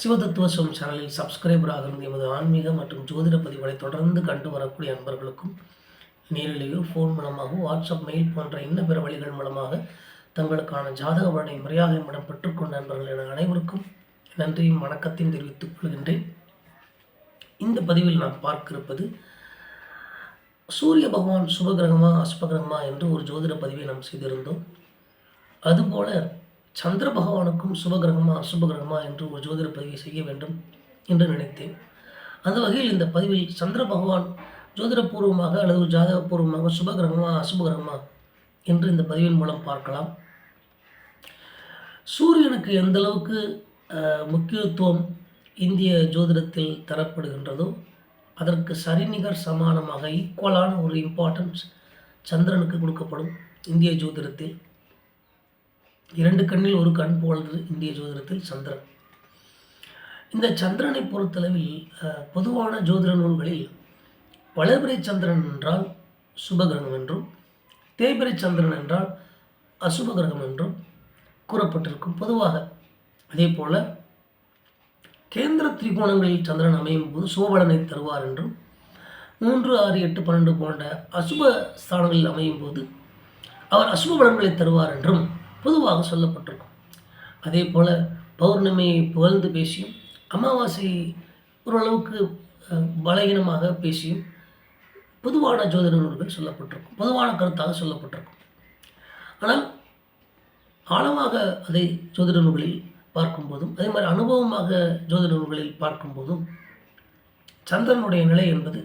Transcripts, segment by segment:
சிவதத்துவ சோம் சேனலில் சப்ஸ்கிரைபர் இருந்த எமது ஆன்மீக மற்றும் ஜோதிட பதிவுகளை தொடர்ந்து கண்டு வரக்கூடிய அன்பர்களுக்கும் நேரிலேயோ ஃபோன் மூலமாகவோ வாட்ஸ்அப் மெயில் போன்ற இன்ன பிற வழிகள் மூலமாக தங்களுக்கான ஜாதக பலனை முறையாக என்னிடம் பெற்றுக்கொண்ட நண்பர்கள் என அனைவருக்கும் நன்றியும் வணக்கத்தையும் தெரிவித்துக் கொள்கின்றேன். இந்த பதிவில் நாம் பார்க்க இருப்பது சூரிய பகவான் சுபகிரகமா அசுபகிரகமா என்று ஒரு ஜோதிட பதிவை நாம் செய்திருந்தோம். அதுபோல சந்திர பகவானுக்கும் சுபகிரகமா அசுபகிரகமா என்று ஒரு ஜோதிட பதிவை செய்ய வேண்டும் என்று நினைத்தேன். அந்த வகையில் இந்த பதிவில் சந்திர பகவான் ஜோதிடபூர்வமாக அல்லது ஜாதகபூர்வமாக சுபகிரகமா அசுபகிரகமா என்று இந்த பதிவின் மூலம் பார்க்கலாம். சூரியனுக்கு எந்த அளவுக்கு முக்கியத்துவம் இந்திய ஜோதிடத்தில் தரப்படுகின்றதோ அதற்கு சரிநிகர் சமானமாக ஈக்குவலான ஒரு இம்பார்ட்டன்ஸ் சந்திரனுக்கு கொடுக்கப்படும் இந்திய ஜோதிடத்தில். இரண்டு கண்ணில் ஒரு கண் போலது இந்திய ஜோதிடத்தில் சந்திரன். இந்த சந்திரனை பொறுத்தளவில் பொதுவான ஜோதிட நூல்களில் வளர்பிறை சந்திரன் என்றால் சுபகிரகம் என்றும் தேய்பிறை சந்திரன் என்றால் அசுபகிரகம் என்றும் கூறப்பட்டிருக்கும். பொதுவாக அதே போல கேந்திர திரிகோணங்களில் சந்திரன் அமையும் போது சுபபலனை தருவார் என்றும் மூன்று ஆறு எட்டு பன்னெண்டு போன்ற அசுப ஸ்தானங்களில் அமையும் போது அவர் அசுப பலன்களை தருவார் என்றும் பொதுவாக சொல்லப்பட்டிருக்கும். அதே போல் பௌர்ணமியை புகழ்ந்து பேசியும் அமாவாசை ஓரளவுக்கு பலகீனமாக பேசியும் பொதுவான ஜோதிட நூல்கள் சொல்லப்பட்டிருக்கும். பொதுவான கருத்தாக சொல்லப்பட்டிருக்கும். ஆனால் ஆழமாக அதை ஜோதிட நூல்களில் பார்க்கும்போதும் அதே மாதிரி அனுபவமாக ஜோதிட நூல்களில் பார்க்கும்போதும் சந்திரனுடைய நிலை என்பது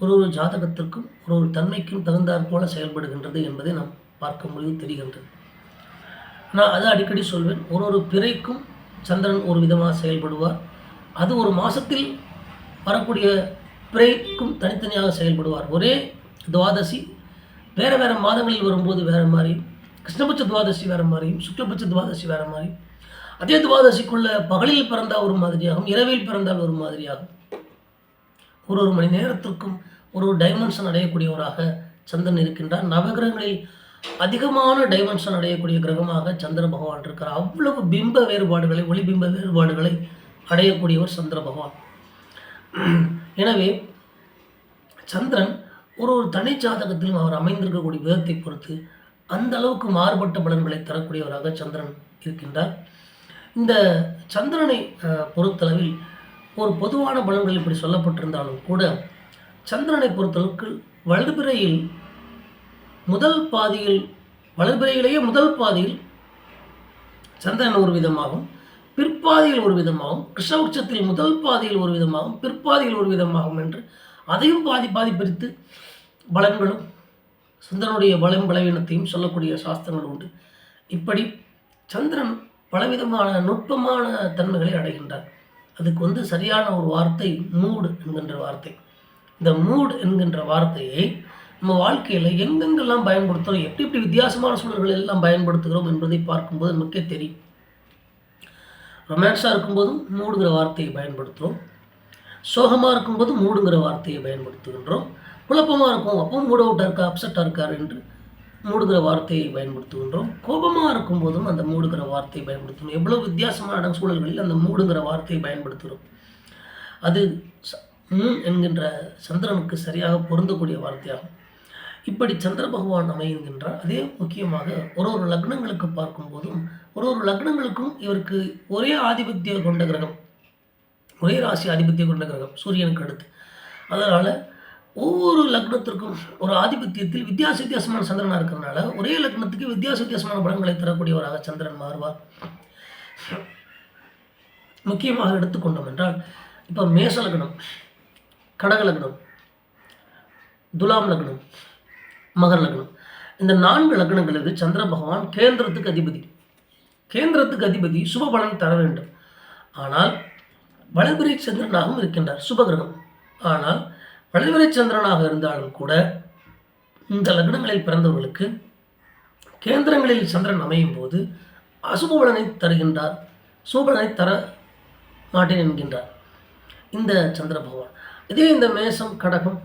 ஒரு ஒரு ஜாதகத்திற்கும் ஒரு ஒரு தன்மைக்கும் தகுந்தாற் போல செயல்படுகின்றது என்பதை நாம் பார்க்க முடிவு தெரிகின்றது. நான் அதை அடிக்கடி சொல்வேன். ஒரு ஒரு பிறைக்கும் சந்திரன் ஒரு விதமாக செயல்படுவார். அது ஒரு மாதத்தில் வரக்கூடிய பிறைக்கும் தனித்தனியாக செயல்படுவார். ஒரே துவாதசி வேறு வேறு மாதங்களில் வரும்போது வேறு மாதிரி கிருஷ்ணபட்ச துவாதசி வேறு மாதிரியும் சுக்லபட்ச துவாதசி வேறு மாதிரி அதே துவாதசிக்குள்ள பகலில் பிறந்தால் ஒரு மாதிரியாகும் இரவில் பிறந்தால் ஒரு மாதிரியாகும். ஒரு ஒரு மணி நேரத்திற்கும் ஒரு ஒரு டைமென்ஷன் அடையக்கூடியவராக சந்திரன் இருக்கின்றார். நவகிரகங்களில் அதிகமான டைமென்ஷன் அடையக்கூடிய கிரகமாக சந்திர பகவான் இருக்கிறார். அவ்வளவு பிம்ப வேறுபாடுகளை ஒளிபிம்ப வேறுபாடுகளை அடையக்கூடியவர் சந்திர பகவான். எனவே சந்திரன் ஒரு ஒரு தனி ஜாதகத்திலும் அவர் அமைந்திருக்கக்கூடிய விதத்தை பொறுத்து அந்த அளவுக்கு மாறுபட்ட பலன்களை தரக்கூடியவராக சந்திரன் இருக்கின்றார். இந்த சந்திரனை அஹ், பொறுத்தளவில் ஒரு பொதுவான பலன்கள் இப்படி சொல்லப்பட்டிருந்தாலும் கூட சந்திரனை பொறுத்தளவுக்கு வலதுபிறையில் முதல் பாதியில் வளர்பிறையிலேயே முதல் பாதியில் சந்திரன் ஒரு விதமாகவும் பிற்பாதியில் ஒரு விதமாகவும் கிருஷ்ணபட்சத்தில் முதல் பாதியில் ஒரு விதமாகவும் பிற்பாதியில் ஒரு விதமாகவும் என்று அதையும் பாதி பாதி பிரித்து பலன்களும் சந்திரனுடைய பலம் பலவீனத்தையும் சொல்லக்கூடிய சாஸ்திரங்கள் உண்டு. இப்படி சந்திரன் பலவிதமான நுட்பமான தன்மைகளை அடைகின்றார். அதுக்கு வந்து சரியான ஒரு வார்த்தை மூடு என்கின்ற வார்த்தை. இந்த மூடு என்கின்ற வார்த்தையை நம்ம வாழ்க்கையில் எங்கெங்கெல்லாம் பயன்படுத்துகிறோம் எப்படி எப்படி வித்தியாசமான சூழல்கள் எல்லாம் பயன்படுத்துகிறோம் என்பதை பார்க்கும்போது நமக்கே தெரியும். ரொமான்ஸாக இருக்கும்போதும் மூடுங்கிற வார்த்தையை பயன்படுத்துகிறோம் சோகமாக இருக்கும்போது மூடுங்கிற வார்த்தையை பயன்படுத்துகின்றோம். குழப்பமாக இருக்கும் அப்பவும் மூட அவுட்டாக இருக்கா அப்செட்டாக இருக்கார் என்று மூடுகிற வார்த்தையை பயன்படுத்துகின்றோம். கோபமாக இருக்கும்போதும் அந்த மூடுகிற வார்த்தையை பயன்படுத்தணும் எவ்வளோ வித்தியாசமான சூழல்களில் அந்த மூடுங்கிற வார்த்தையை பயன்படுத்துகிறோம். அது ச- மூன் என்கின்ற சந்திரனுக்கு சரியாக பொருந்தக்கூடிய வார்த்தையாகும். இப்படி சந்திர பகவான் அமைகின்றார் அதே முக்கியமாக ஒரு ஒரு லக்னங்களுக்கு பார்க்கும்போதும் ஒரு ஒரு லக்னங்களுக்கும் இவருக்கு ஒரே ஆதிபத்தியம் கொண்ட கிரகம் ஒரே ராசி ஆதிபத்தியம் கொண்ட கிரகம் சூரியனுக்கு அடுத்து. அதனால் ஒவ்வொரு லக்னத்திற்கும் ஒரு ஆதிபத்தியத்தில் வித்தியாச வித்தியாசமான சந்திரனாக இருக்கிறதுனால ஒரே லக்னத்துக்கு வித்தியாச வித்தியாசமான பலன்களை தரக்கூடியவராக சந்திரன் மாறுவார். முக்கியமாக எடுத்துக்கொண்டோம் என்றால் இப்போ மேச லக்னம் கடக லக்னம் துலாம் லக்னம் மகர் லக்னம். இந்த நான்கு லக்னங்களுக்கு சந்திர பகவான் கேந்திரத்துக்கு அதிபதி. கேந்திரத்துக்கு அதிபதி சுப பலன் தர வேண்டும். ஆனால் வளர்பிறை சந்திரனாகவும் இருக்கின்றார் சுபகிரகம் ஆனால் வளர்பிறை சந்திரனாக இருந்தாலும் கூட இந்த லக்னங்களில் பிறந்தவர்களுக்கு கேந்திரங்களில் சந்திரன் அமையும் போது அசுப பலனை தருகின்றார் சுபலனை தர மாட்டேன் என்கின்றார். இந்த சந்திர பகவான். இதே இந்த மேசம் கடகம்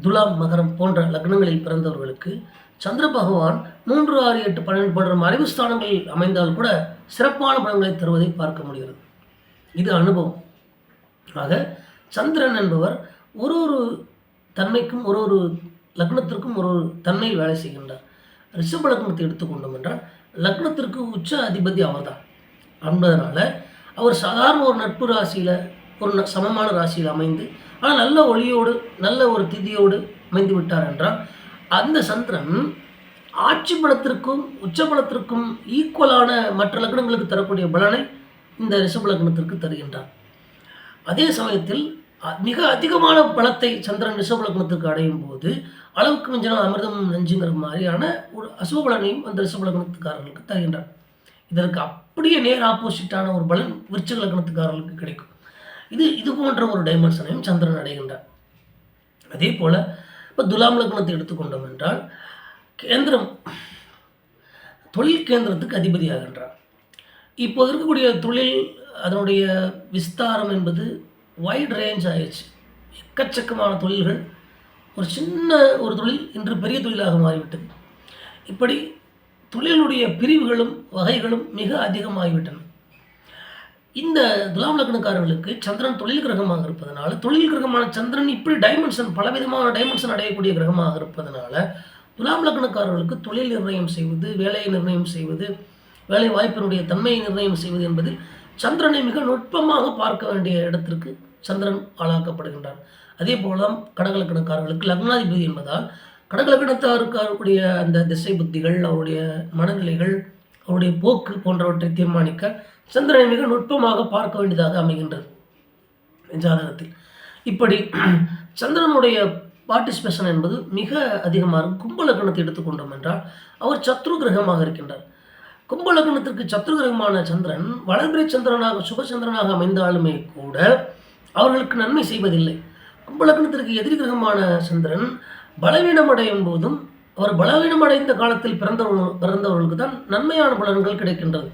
துலாம் மகரம் போன்ற லக்னங்களில் பிறந்தவர்களுக்கு சந்திர பகவான் மூன்று ஆறு எட்டு பன்னெண்டு போன்ற மறைவு ஸ்தானங்களில் அமைந்தால் கூட சிறப்பான பலன்களை தருவதை பார்க்க முடிகிறது. இது அனுபவம். ஆக சந்திரன் என்பவர் ஒரு ஒரு தன்மைக்கும் ஒரு ஒரு லக்னத்திற்கும் ஒரு ஒரு தன்மையில் வேலை செய்கின்றார். ரிஷப லக்னத்தை எடுத்துக்கொண்டோம் என்றால் லக்னத்திற்கு உச்ச அதிபதி அவர்தான். என்பதனால் அவர் சாதாரண ஒரு நட்பு ராசியில் ஒரு ந- சமமான ராசியில் அமைந்து ஆனால் நல்ல ஒளியோடு நல்ல ஒரு திதியோடு அமைந்து விட்டார் என்றால் அந்த சந்திரன் ஆட்சி பலத்திற்கும் உச்ச பலத்திற்கும் ஈக்குவலான மற்ற லக்னங்களுக்கு தரக்கூடிய பலனை இந்த ரிஷப லக்னத்திற்கு தருகின்றார். அதே சமயத்தில் மிக அதிகமான பலத்தை சந்திரன் ரிஷப லக்னத்திற்கு அடையும் போது அளவுக்கு மிஞ்சினால் அமிர்தம் நஞ்சுங்கிற மாதிரியான ஒரு அசுப பலனையும் அந்த ரிஷப லக்னத்துக்காரர்களுக்கு தருகின்றார். இதற்கு அப்படியே நேர் ஆப்போசிட்டான ஒரு பலன் விருச்சக லக்னத்துக்காரர்களுக்கு கிடைக்கும். இது இது போன்ற ஒரு டைமென்ஷனையும் சந்திரன் அடைகின்றார். அதே போல் இப்போ துலாம் லக்னத்தை எடுத்துக்கொண்டோம் என்றால் கேந்திரம் தொழில் கேந்திரத்துக்கு அதிபதியாகின்றார். இப்போது இருக்கக்கூடிய தொழில் அதனுடைய விஸ்தாரம் என்பது வைட் ரேஞ்ச் ஆயிடுச்சு. எக்கச்சக்கமான தொழில்கள் ஒரு சின்ன ஒரு தொழில் இன்று பெரிய தொழிலாக மாறிவிட்டது. இப்படி தொழிலுடைய பிரிவுகளும் வகைகளும் மிக அதிகமாகிவிட்டன. இந்த துலாம் லக்னக்காரர்களுக்கு சந்திரன் தொழில் கிரகமாக இருப்பதனால தொழில் கிரகமான சந்திரன் இப்படி டைமென்ஷன் பலவிதமான டைமென்ஷன் அடையக்கூடிய கிரகமாக இருப்பதனால துலாம் லக்னக்காரர்களுக்கு தொழில் நிர்ணயம் செய்வது வேலையை நிர்ணயம் செய்வது வேலை வாய்ப்பினுடைய தன்மையை நிர்ணயம் செய்வது என்பதில் சந்திரனை மிக நுட்பமாக பார்க்க வேண்டிய இடத்திற்கு சந்திரன் ஆளாக்கப்படுகின்றார் அதே போல தான் கடகலக்கணக்காரர்களுக்கு லக்னாதிபதி என்பதால் கடகலக்கணத்தாருக்காருடைய அந்த திசை புத்திகள் அவருடைய மனநிலைகள் அவருடைய போக்கு போன்றவற்றை தீர்மானிக்க சந்திரனை மிக நுட்பமாக பார்க்க வேண்டியதாக அமைகின்றது. ஜாதகத்தில். இப்படி சந்திரனுடைய பார்ட்டிசிபேஷன் என்பது மிக அதிகமாக இருக்கும் எடுத்துக்கொண்டோம் என்றால் அவர் சத்ரு கிரகமாக இருக்கின்றார். கும்பலக்கணத்திற்கு சத்ரு கிரகமான சந்திரன் வளர்பிறை சந்திரனாக சுபச்சந்திரனாக அமைந்தாலுமே கூட அவர்களுக்கு நன்மை செய்வதில்லை. கும்பலக்கணத்திற்கு எதிரி கிரகமான சந்திரன் பலவீனம் அடையும் போதும் அவர் பலவீனம் அடைந்த காலத்தில் பிறந்தவர்கள் பிறந்தவர்களுக்கு தான் நன்மையான பலன்கள் கிடைக்கின்றது.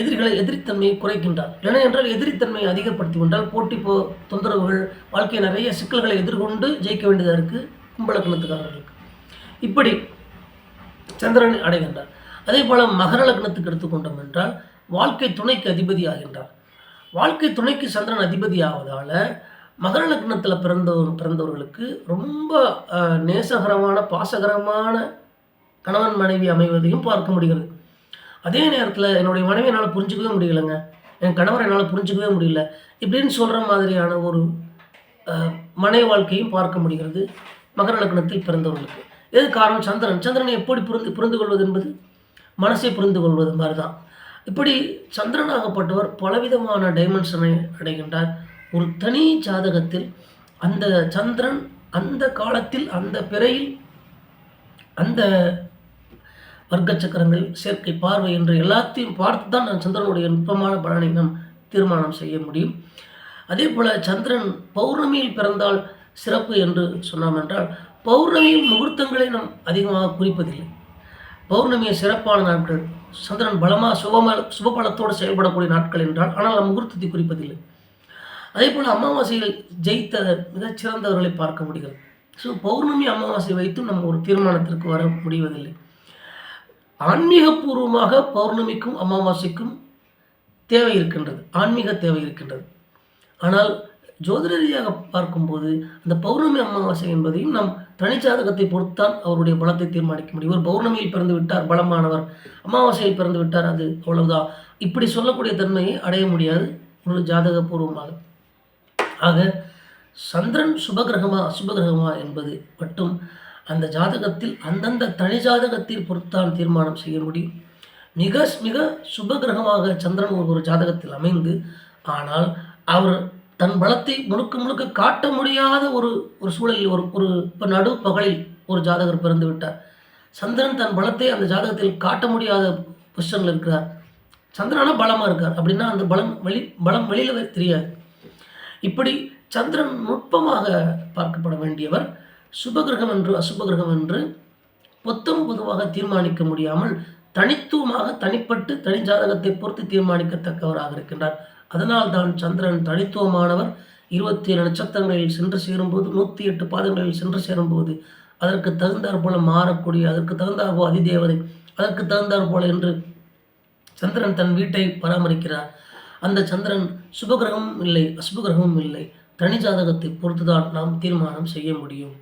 எதிரிகளை எதிரித்தன்மையை குறைக்கின்றார். இல்லை என்றால் எதிரித்தன்மையை அதிகப்படுத்தி கொண்டால் போட்டி போ தொந்தரவுகள் வாழ்க்கையை நிறைய சிக்கல்களை எதிர்கொண்டு ஜெயிக்க வேண்டியதாக இருக்குது கும்பலக்கணத்துக்காரர்களுக்கு இப்படி சந்திரன் அடைகின்றார். அதே போல் மகர லக்னத்துக்கு எடுத்துக்கொண்டோம் என்றால் வாழ்க்கை துணைக்கு அதிபதி ஆகின்றார் வாழ்க்கை துணைக்கு சந்திரன் அதிபதி ஆவதால் மகர லக்னத்தில் பிறந்தவர் பிறந்தவர்களுக்கு ரொம்ப நேசகரமான பாசகரமான கணவன் மனைவி அமைவதையும் பார்க்க முடிகிறது. அதே நேரத்தில் என்னுடைய மனைவி என்னால் புரிஞ்சுக்கவே முடியலைங்க. என் கணவரை என்னால் புரிஞ்சுக்கவே முடியல. இப்படின்னு சொல்கிற மாதிரியான ஒரு மனை வாழ்க்கையும் பார்க்க முடிகிறது மகர லக்னத்தில் பிறந்தவர்களுக்கு. எது காரணம்? சந்திரன். சந்திரனை எப்படி புரிந்து புரிந்து கொள்வது என்பது மனசை புரிந்து கொள்வது மாதிரி தான் இப்படி சந்திரனாகப்பட்டவர் பலவிதமான டைமென்ஷனை அடைகின்றார். ஒரு தனி ஜாதகத்தில் அந்த சந்திரன் அந்த காலத்தில் அந்த பிறையில் அந்த வர்க்க சக்கரங்கள் சேர்க்கை பார்வை என்று எல்லாத்தையும் பார்த்து தான் நான் சந்திரனுடைய நுட்பமான பலனை நாம் தீர்மானம் செய்ய முடியும். அதே போல் சந்திரன் பௌர்ணமியில் பிறந்தால் சிறப்பு என்று சொன்னோம் என்றால் பௌர்ணமியில் முகூர்த்தங்களை நாம் அதிகமாக குறிப்பதில்லை. பௌர்ணமியை சிறப்பான நாட்கள் சந்திரன் பலமாக சுபம சுபபலத்தோடு செயல்படக்கூடிய நாட்கள் என்றால் ஆனால் நாம் முகூர்த்தத்தை குறிப்பதில்லை. அதே போல் அமாவாசையில் ஜெயித்த மிகச்சிறந்தவர்களை பார்க்க முடிகிறது. ஸோ பௌர்ணமி அமாவாசை வைத்தும் நம்ம ஒரு தீர்மானத்திற்கு வர முடிவதில்லை. ஆன்மீகபூர்வமாக பௌர்ணமிக்கும் அமாவாசைக்கும் தேவை இருக்கின்றது. ஆன்மீக தேவை இருக்கின்றது. ஆனால் ஜோதிட ரீதியாக பார்க்கும்போது அந்த பௌர்ணமி அமாவாசை என்பதையும் நாம் தனிச்சாதகத்தை பொறுத்தான் அவருடைய பலத்தை தீர்மானிக்க முடியும். ஒரு பௌர்ணமியில் பிறந்து விட்டார் பலமானவர். அமாவாசையில் பிறந்து விட்டார் அது அவ்வளவுதான். இப்படி சொல்லக்கூடிய தன்மையை அடைய முடியாது ஒரு ஜாதகபூர்வமாக. ஆக சந்திரன் சுபகிரகமா அசுபகிரகமா என்பது மட்டும் அந்த ஜாதகத்தில் அந்தந்த தனி ஜாதகத்தில் பொறுத்தான் தீர்மானம் செய்ய முடியும். மிக மிக சுபகிரகமாக சந்திரன் ஒரு ஒரு ஜாதகத்தில் அமைந்து ஆனால் அவர் தன் பலத்தை முழுக்க முழுக்க காட்ட முடியாத ஒரு ஒரு சூழலில் ஒரு ஒரு இப்போ நடு பகலில் ஒரு ஜாதகர் பிறந்து விட்டார். சந்திரன் தன் பலத்தை அந்த ஜாதகத்தில் காட்ட முடியாத பொசிஷனில் இருக்கிறார். சந்திரனா பலமாக இருக்கார். அப்படின்னா அந்த பலம் வெளி பலம் வெளியில் தெரியாது. இப்படி சந்திரன் நுட்பமாக பார்க்கப்பட வேண்டியவர் சுபகிரகம் என்று அசுபகிரகம் என்று பொத்தம் பொதுவாக தீர்மானிக்க முடியாமல் தனித்துவமாக தனிப்பட்டு தனி ஜாதகத்தை பொறுத்து தீர்மானிக்கத்தக்கவராக இருக்கின்றார். அதனால் தான் சந்திரன் தனித்துவமானவர். இருபத்தி ஏழு நட்சத்திரங்களில் சென்று சேரும்போது நூற்றி எட்டு பாதங்களில் சென்று சேரும்போது அதற்கு தகுந்தாற் போல மாறக்கூடிய அதற்கு தகுந்தாற் போல அதிதேவதை அதற்கு தகுந்தாற் போல என்று சந்திரன் தன் வீட்டை பராமரிக்கிறார். அந்த சந்திரன் சுபகிரகமும் இல்லை அசுபகிரகமும் இல்லை. தனி ஜாதகத்தை பொறுத்துதான் நாம் தீர்மானம் செய்ய முடியும்.